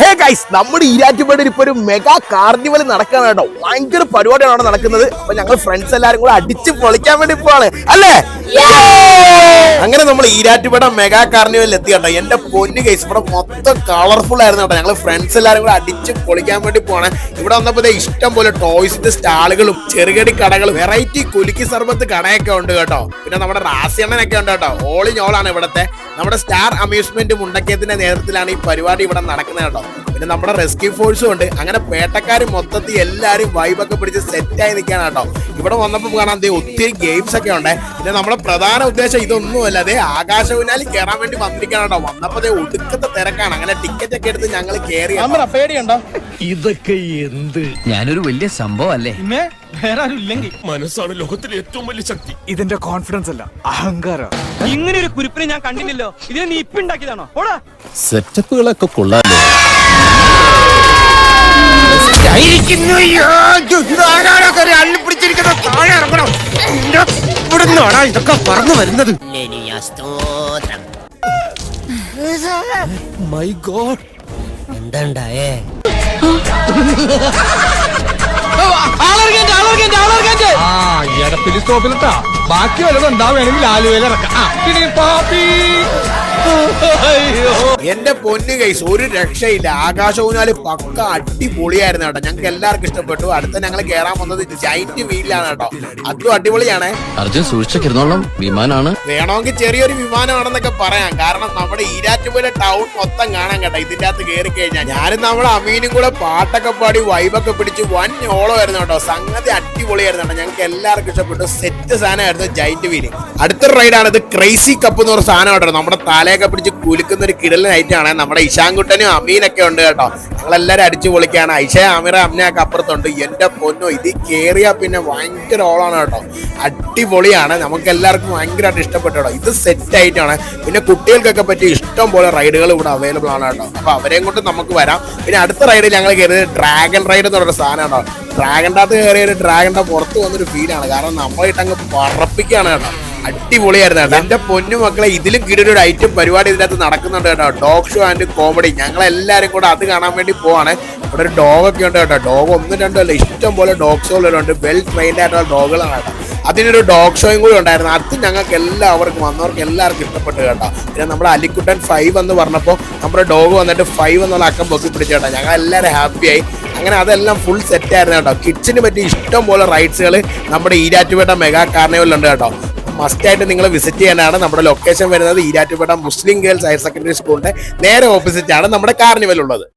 Hey guys നമ്മുടെ ഈരാറ്റുപേടിൽ ഇപ്പൊ ഒരു മെഗാ കാർണിവൽ നടക്കാണ് കേട്ടോ. ഭയങ്കര പരിപാടിയാണ് അവിടെ നടക്കുന്നത്. അപ്പൊ ഞങ്ങൾ ഫ്രണ്ട്സ് എല്ലാരും കൂടെ അടിച്ച് പൊളിക്കാൻ വേണ്ടി പോവാണ്. അല്ലേ? അങ്ങനെ നമ്മൾ ഈരാറ്റുപേട മെഗാ കാർണിവലിൽ എത്തി കേട്ടോ. എന്റെ പൊന്ന് ഗൈസ് ഇവിടെ മൊത്തം കളർഫുൾ ആയിരുന്നു കേട്ടോ. ഞങ്ങൾ ഫ്രണ്ട്സ് എല്ലാവരും കൂടെ അടിച്ച് പൊളിക്കാൻ വേണ്ടി പോവാണ്. ഇവിടെ വന്നപ്പോൾ ഇഷ്ടം പോലെ ടോയ്സിന്റെ സ്റ്റാളുകളും ചെറുകടി കടകളും വെറൈറ്റി കുലുക്കി സർബത്ത് കടയൊക്കെ ഉണ്ട് കേട്ടോ. പിന്നെ നമ്മുടെ റാസിയണ്ണനൊക്കെ ഉണ്ട് കേട്ടോ. ഓളി ഞോളാണ് ഇവിടത്തെ. നമ്മുടെ സ്റ്റാർ അമ്യൂസ്മെന്റ് മുണ്ടക്കയത്തിന്റെ നേതൃത്വത്തിലാണ് ഈ പരിപാടി ഇവിടെ നടക്കുന്നത് കേട്ടോ പിന്നെ നമ്മുടെ റെസ്ക്യൂ ഫോഴ്സും ഉണ്ട്. അങ്ങനെ പേട്ടക്കാർ മൊത്തത്തിൽ എല്ലാവരും വൈബൊക്കെ പിടിച്ച് സെറ്റായി നിൽക്കുകയാണ് കേട്ടോ. ഇവിടെ വന്നപ്പോൾ കാണാൻ ദേ ഒത്തിരി ഗെയിംസ് ഒക്കെ ഉണ്ട്. പിന്നെ നമ്മുടെ പ്രധാന ഉദ്ദേശം ഇതൊന്നുമല്ല. അതേ ആകാശവിനാലി കയറാൻ വേണ്ടി വന്നിരിക്കണം കേട്ടോ. വന്നപ്പോ ദേ ഒടുക്കത്തെ തിരക്കാണ്. അങ്ങനെ ടിക്കറ്റ് ഒക്കെ എടുത്ത് ഞങ്ങൾ കയറി പേടിയുണ്ടോ? ഇതൊക്കെ എന്ത്? ഞാനൊരു വലിയ സംഭവം അല്ലേ പിന്നെ വേറെ ആരും ഇല്ലെങ്കിൽ മനസ്സാണ് ലോകത്തിലെ ഏറ്റവും വലിയ ശക്തി. ഇതിന്റെ കോൺഫിഡൻസ് അല്ല അഹങ്കാരം. ഇങ്ങനെ ഒരു കുരിപ്പിനെ ഞാൻ കണ്ടില്ലല്ലോ. ഇതിനെ നീ ഇപ്പിണ്ടാക്കിയതാണോ സെറ്റപ്പുകളൊക്കെ കൊള്ളാലോ. ഇതൊക്കെ പറഞ്ഞു വരുന്നത്. മൈ ഗോഡ് എന്താണ്ടായേ? ബാക്കി വല്ലതും ഉണ്ടാവുകയാണെങ്കിൽ ആലുവയിൽ ഇറക്കാം. പാപ്പി എന്റെ പൊന്നു കൈസ് ഒരു രക്ഷയില്ല. ആകാശവുനാല് പക്ക അടിപൊളിയായിരുന്നു കേട്ടോ. ഞങ്ങൾക്ക് എല്ലാവർക്കും ഇഷ്ടപ്പെട്ടു. അടുത്ത ഞങ്ങൾ കേറാൻ വന്നത് ജൈന്റ് വീലിലാണ് കേട്ടോ. അതും അടിപൊളിയാണ്. അർജുൻ സൂക്ഷിച്ചിരുന്നോളം വിമാനമാണ് വേണമെങ്കിൽ ചെറിയൊരു വിമാനമാണെന്നൊക്കെ പറയാം. കാരണം നമ്മുടെ ഈരാറ്റുപോലെ ടൗൺ മൊത്തം കാണാൻ കേട്ടോ. ഇതിന്റെ അകത്ത് കയറി കഴിഞ്ഞാൽ ഞാനും നമ്മുടെ അമീനും കൂടെ പാട്ടൊക്കെ പാടി വൈബൊക്കെ പിടിച്ച് വൻ ഓളമായിരുന്നു കേട്ടോ. സംഗതി അടിപൊളിയായിരുന്നു കേട്ടോ. ഞങ്ങൾക്ക് എല്ലാവർക്കും ഇഷ്ടപ്പെട്ടു. സെറ്റ് സാധനമായിരുന്നു ജൈന്റ് വീൽ അടുത്തൊരു റൈഡാണ് ഇത്. ക്രേസി കപ്പ് എന്ന് പറഞ്ഞ സാധനം കേട്ടോ. നമ്മുടെ തലയൊക്കെ പിടിച്ച് കുലുക്കുന്ന ഒരു കിടൽ നൈറ്റാണ് നമ്മുടെ ഇഷാൻകുട്ടനും അമീനൊക്കെ ഉണ്ട് കേട്ടോ. ഞങ്ങളെല്ലാരും അടിച്ചു പൊളിക്കാണ് ഐഷ അമീറ അമ്മയൊക്കെ അപ്പുറത്തുണ്ട്. എന്റെ പൊന്നോ ഇത് കേറിയാ പിന്നെ ഭയങ്കര ഓളാണ് കേട്ടോ. അടിപൊളിയാണ്. നമുക്ക് എല്ലാവർക്കും ഭയങ്കരമായിട്ട് ഇഷ്ടപ്പെട്ടു കേട്ടോ. ഇത് സെറ്റ് ആയിട്ടാണ് പിന്നെ കുട്ടികൾക്കൊക്കെ പറ്റിയ ഇഷ്ടം പോലെ റൈഡുകൾ ഇവിടെ അവൈലബിൾ ആണ് കേട്ടോ. അപ്പോൾ അവരെയും കൊണ്ട് നമുക്ക് വരാം. പിന്നെ അടുത്ത റൈഡിൽ ഞങ്ങൾ കയറിയത് ഡ്രാഗൺ റൈഡ് എന്ന് പറയുന്ന സാധനമാണ് ഡ്രാഗന്റെ അകത്ത് കയറിയ ഒരു ഡ്രാഗന്റെ പുറത്ത് വന്നൊരു ഫീലാണ് കാരണം നമ്മളായിട്ട് അങ്ങ് പറപ്പിക്കുകയാണ് കേട്ടോ. അടിപൊളിയായിരുന്നു കേട്ടോ എന്റെ പൊന്നു മക്കളെ ഇതിലും ഒരു ഐറ്റം പരിപാടി ഇതിനകത്ത് നടക്കുന്നുണ്ട് കേട്ടോ. ഡോഗ് ഷോ ആൻഡ് കോമഡി ഞങ്ങൾ എല്ലാവരും കൂടെ അത് കാണാൻ വേണ്ടി പോവാണ്. ഇവിടെ ഒരു ഡോഗ് ഒക്കെ ഉണ്ട് കേട്ടോ. ഡോഗ് ഒന്നും രണ്ടും അല്ല ഇഷ്ടം പോലെ ഡോഗ് ഉള്ളവരുണ്ട് വെൽ ട്രെയിൻഡ് ആയിട്ടുള്ള ഡോഗുകളാണ് കേട്ടോ. അതിനൊരു ഡോഗ് ഷോയും കൂടി ഉണ്ടായിരുന്നു. അത് ഞങ്ങൾക്ക് എല്ലാവർക്കും വന്നവർക്ക് എല്ലാവർക്കും ഇഷ്ടപ്പെട്ടു കേട്ടോ. പിന്നെ നമ്മുടെ അലിക്കുട്ടൻ ഫൈവ് എന്ന് പറഞ്ഞപ്പോൾ നമ്മുടെ ഡോഗ് വന്നിട്ട് ഫൈവ് എന്നുള്ള അക്കം പൊക്കി പിടിച്ചു കേട്ടോ. ഞങ്ങൾ എല്ലാവരും ഹാപ്പിയായി അങ്ങനെ അതെല്ലാം ഫുൾ സെറ്റ് ആയിരുന്നു കേട്ടോ. കിഡ്സിന് പറ്റിയ ഇഷ്ടം പോലെ റൈഡ്സുകൾ നമ്മുടെ ഈരാറ്റുപേട്ട മെഗാ കാർണിവലുണ്ട് കേട്ടോ. മസ്റ്റ് ആയിട്ട് നിങ്ങൾ വിസിറ്റ് ചെയ്യാനാണ് നമ്മുടെ ലൊക്കേഷൻ വരുന്നത്. Erattupetta Muslim girls higher secondary സ്കൂളിന്റെ നേരെ ഓപ്പോസിറ്റ് ആണ് നമ്മുടെ കാർണിവൽ ഉള്ളത്.